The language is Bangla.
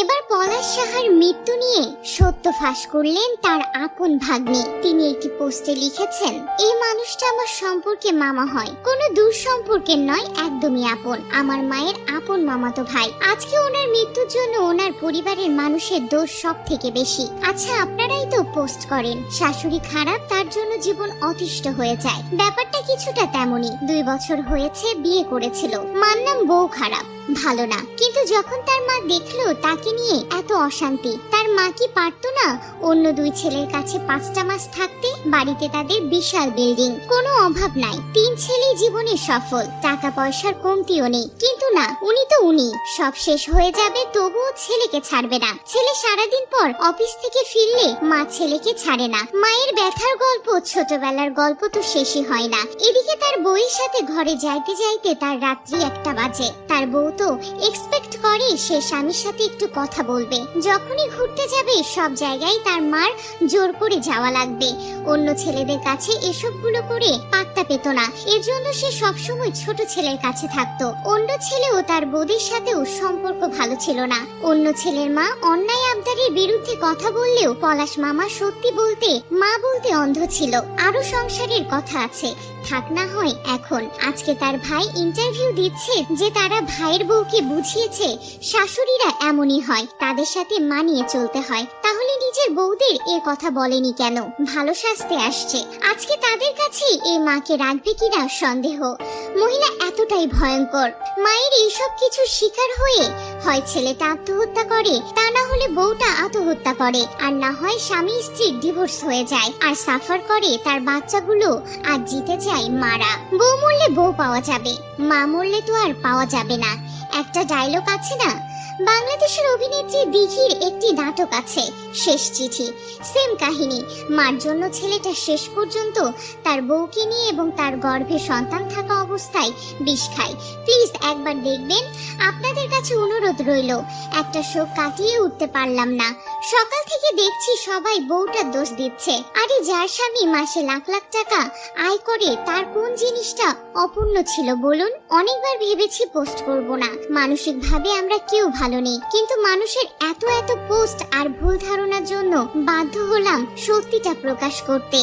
এবার পলাশ সাহার মৃত্যু নিয়ে সত্য ফাঁস করলেন তার আপন ভাগ্নে। তিনি একটি পোস্টে লিখেছেন এই মানুষটা আমার সম্পর্কে মামা হয়। কোনো দূর সম্পর্কের নয়, একদমই আপন। আমার মায়ের আপন মামাতো ভাই। আজকে ওনার মৃত্যুর জন্য ওনার পরিবারের মানুষের দোষ সব থেকে বেশি। আচ্ছা আপনারাই তো পোস্ট করেন। শাশুড়ি খারাপ, তার জন্য জীবন অতিষ্ঠ হয়ে যায়। ব্যাপারটা কিছুটা তেমনই। দুই বছর হয়েছে, বিয়ে করেছিল। মানলাম বউ খারাপ। ভালো না। কিন্তু যখন তার মা দেখল তাকে নিয়ে এত অশান্তি তার মা কি পারতো না অন্য দুই ছেলের কাছে পাঁচটা মাস থাকতে বাড়িতে তাদের বিশাল বিল্ডিং? কোনো অভাব নাই। তিন ছেলে জীবনে সফল। টাকা পয়সার কমতিও নেই। কিন্তু না, উনি তো উনি। সব শেষ হয়ে যাবে, তবুও ছেলেকে ছাড়বে না। ছেলে সারাদিন পর অফিস থেকে ফিরলে মা ছেলেকে ছাড়ে না। মায়ের ব্যথার গল্প, ছোটবেলার গল্প তো শেষই হয় না। এদিকে তার বউয়ের সাথে ঘরে যাইতে যাইতে তার রাত্রি একটা বাজে। তার বউ তো এক্সপেক্ট করে সে স্বামীর সাথে একটু কথা বলবে। যখনই ঘুরতে যাবে, সব জায়গায় তার মার জোর করে যাওয়া লাগবে। অন্য ছেলেদের কাছে এসবগুলো করে পাত্তা পেত না। এজন্য জন্য সে সবসময় ছোট ছেলের কাছে থাকতো। অন্য ছেলেও তার বৌদির সাথেও সম্পর্ক ভালো ছিল না। অন্য ছেলের মা অন্যায় আবদারের বিরুদ্ধে কথা বললেও পলাশ মামা সত্যি বলতে, মা বলতে অন্ধ ছিল। আরও সংসারের কথা আছে। থাক না হয় এখন। আজকে তার ভাই ইন্টারভিউ দিচ্ছে যে তারা ভাইয়ের বউকে বুঝিয়েছে শাশুড়িরা এমনই হয়, তাদের সাথে মানিয়ে চলতে হয়। তাহলে নিজের বউদের এ কথা বলেনি কেন? ভালো শাস্তে আসছে। আজকে তাদের কাছে এই মাকে রাখবে কিনা সন্দেহ। মহিলা এতটাই ভয়ঙ্কর। মায়ের এইসব কিছু শিকার হয়ে হয় ছেলেটা আত্মহত্যা করে, তা না হলে বউটা আত্মহত্যা করে। আর না হয় স্বামী স্ত্রীর ডিভোর্স হয়ে যায় আর সাফার করে তার বাচ্চাগুলো আর জিতে যায় মারা। বউ মরলে বউ পাওয়া যাবে, মা মরলে তো আর পাওয়া যাবে না। একটা ডায়লগ আছে না বাংলাদেশের অভিনেত্রী দিঘির একটি নাটক আছে, শেষ চিঠি। সেম কাহিনী, মার জন্য ছেলেটা শেষ পর্যন্ত তার বউকে নিয়ে এবং তার গর্ভে সন্তান থাকা অবস্থায় বিষ খায়। প্লিজ একবার দেখবেন, আপনাদের কাছে অনুরোধ রইল, একটা শোক কাটিয়ে উঠতে পারলাম না। সকাল থেকে দেখছি সবাই বউটার দোষ দিচ্ছে। আরে যার স্বামী মাসে লাখ লাখ টাকা আয় করে, তার কোন জিনিসটা অপূর্ণ ছিল বলুন? অনেকবার ভেবেছি পোস্ট করব না। মানসিকভাবে আমরা কেউ ভালো নেই। কিন্তু মানুষের এত এত পোস্ট আর ভুল ধারণার জন্য বাধ্য হলাম সত্যিটা প্রকাশ করতে।